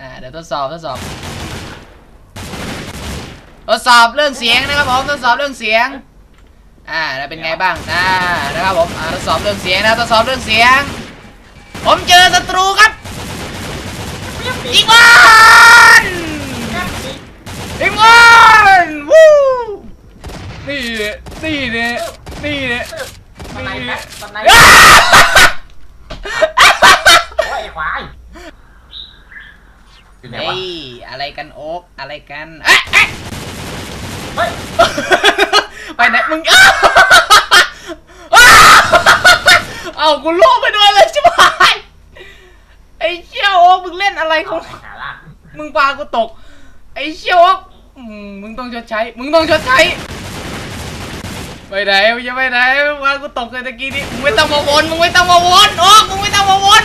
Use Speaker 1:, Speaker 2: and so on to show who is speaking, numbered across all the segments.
Speaker 1: อ่าเดี๋ยวทดสอบทดสอบทดสอบเรื่องเสียงนะครับผมทดสอบเรื่องเสียงอ่าแล้วเป็นไงบ้างอ่านะครับผมอ่าทดสอบเรื่องเสียงนะทดสอบเรื่องเสียง ผมเจอศัตรูครับยิงมันยิงมันวู้นี่เนี่ยนี่เนี่ยนี่เนี่ย
Speaker 2: ตอนไหน
Speaker 1: นี่
Speaker 2: แม็
Speaker 1: เนี่ย
Speaker 2: กตอนไหน
Speaker 1: อ้า
Speaker 2: โอ้ยไอ้ควาย อยู่ไหน
Speaker 1: เฮ้
Speaker 2: วะ
Speaker 1: ยอะไรกันโอ๊กอะไรกันเอ๊ะเอ๊ะ
Speaker 2: เฮ้ย
Speaker 1: ไปไหนมึงอ้าวอ้าวเอากูล่วงไปด้วยเลยใช่ไหมไอ้เชี่ยวโอ๊กมึงเล่นอะไรของ
Speaker 2: หาล่าง
Speaker 1: มึงพากูตก ไอ้เชี่ยวโอ๊กอืมมึงต้องชดใช้ มึงต้องชดใช้ ไปไหนมึงจะไปไหนมึงพากูตกเลยตะกี้นี้มึงไม่ต้องมาวน มึงไม่ต้องมาวน โอ๊กมึงไม่ต้องมาวน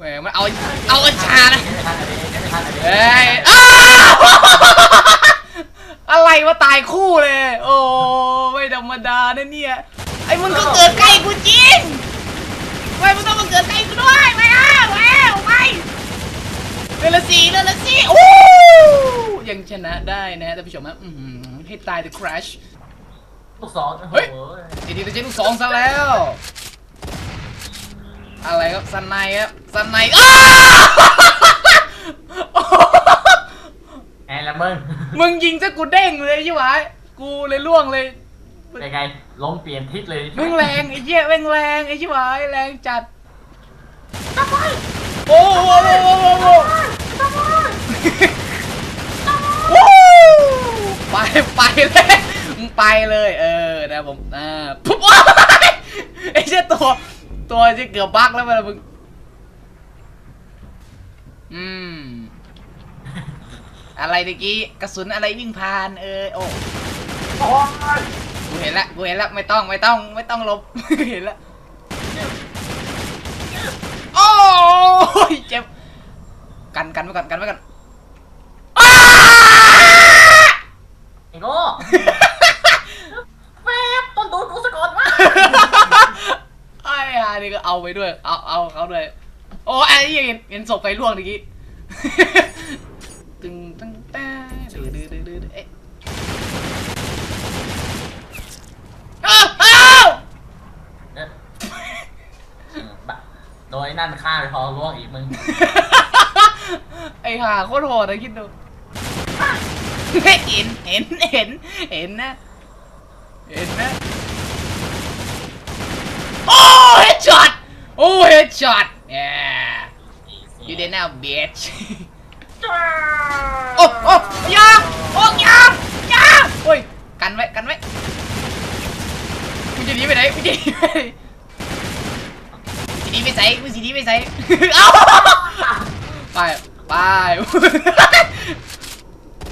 Speaker 1: แหมมันเอาเอาอัญชานะ
Speaker 2: ไม่ทันอะไรไม่ทันอะไร
Speaker 1: เฮ้ยอ้าวอะไรวะตายคู่เลย โอ้ไม่ธรรมดานะเนี่ยไอ้มึงก็เกิดใกล้กูจริงไม่มึงต้องมาเกิดใกล้กูด้วยไม่เอาไม่เอาไปเดือนละสี่เดือนละสี่โอ้ยังชนะได้นะท่านผู้ชมฮะอื้อหือให้ตาย The Crash
Speaker 2: ลูกสองโอ้โห
Speaker 1: เฮ้ยทีนี้จะใช้ลูกสองซะแล้ว อะไรครับสันในครับสันในอ้าว
Speaker 2: แอนละมึง
Speaker 1: มึงยิงซะกูเด้งเลยใช่ไหมกูเลยล่วงเลย
Speaker 2: เป็นไงล้มเปลี่ยนทิศเลย
Speaker 1: แม่งแรงไอ้เหี้ยแม่งแรงไอ้ชิบหายแรงจัดโอ้โหโอ้โหโอ้โหโอ้โหไปไปเลยมึงไปเลย เออนะผมอ่าปุ๊บโอ๊ยไอ้เจ้าตัว ตัวที่เกือบบักแล้วมันมึงอืม อะไรตะกี้กระสุนอะไรวิ่งผ่าน เออโอ้
Speaker 2: โอ้ย
Speaker 1: กูเห็นละกูเห็นละไม่ต้องไม่ต้องไม่ต้องลบกูเห็นละโอ้ยเจ็บกันกันไว้ก่อนกันไว้ก่อนอ้า
Speaker 2: ไอ้โง่แป๊บต้นดูกูสะก่อนวะ
Speaker 1: ไอ้ห่านี่ก็ เอาไปด้วย เอาเอาเขาด้วย โอ้ไอ้เหี้ยเห็นเห็นศพใครล่วงเมื่อกี้ตึงตึงตาดื้อดื้อดื้อดื้อเอ๊ะอ้าวอ้าว
Speaker 2: เอ๊ะเออบะโดยนั่นฆ่าไปพอล่วงอีกมึง
Speaker 1: ไอ้ห่าโคตรโหดนะคิดดู เห็นเห็นเห็นเห็นนะ เห็นนะ โอ้ โอ้เฮดช็อต yeah you did now bitch โอ้โอ้ยาโอ้ยายาโอ้ยกันไว้กันไว้มึงจะหนีไปไหนมึงจะหนีไปไหนมึงจะหนีไปใส่มึงจะหนีไปใส่เอ้าไปไป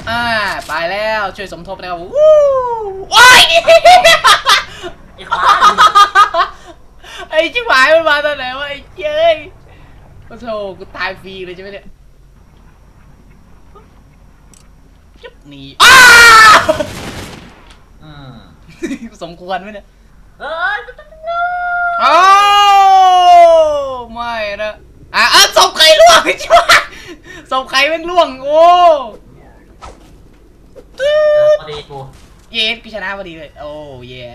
Speaker 1: อ่าไปแล้วช่วยสมทบนะครับวู้โอ้ย
Speaker 2: ไอ้ควาย
Speaker 1: ไอ้ชิบหายมันมาตอนไหนวะไอ้เจ้ยโอ้โธกูตายฟรีเลยใช่ไหมเนี่ยจุ๊บหนีอ้าว
Speaker 2: อืม
Speaker 1: สมควรไหมเนี่ย
Speaker 2: เอ้ย
Speaker 1: โอ้ไม่นะอะอะศพใครล่วงใช่ไหมศพใครแม่งล่วงโอ้ตืด
Speaker 2: พอดีกู
Speaker 1: เยสกูชนะพอดีเลยโอ้เย่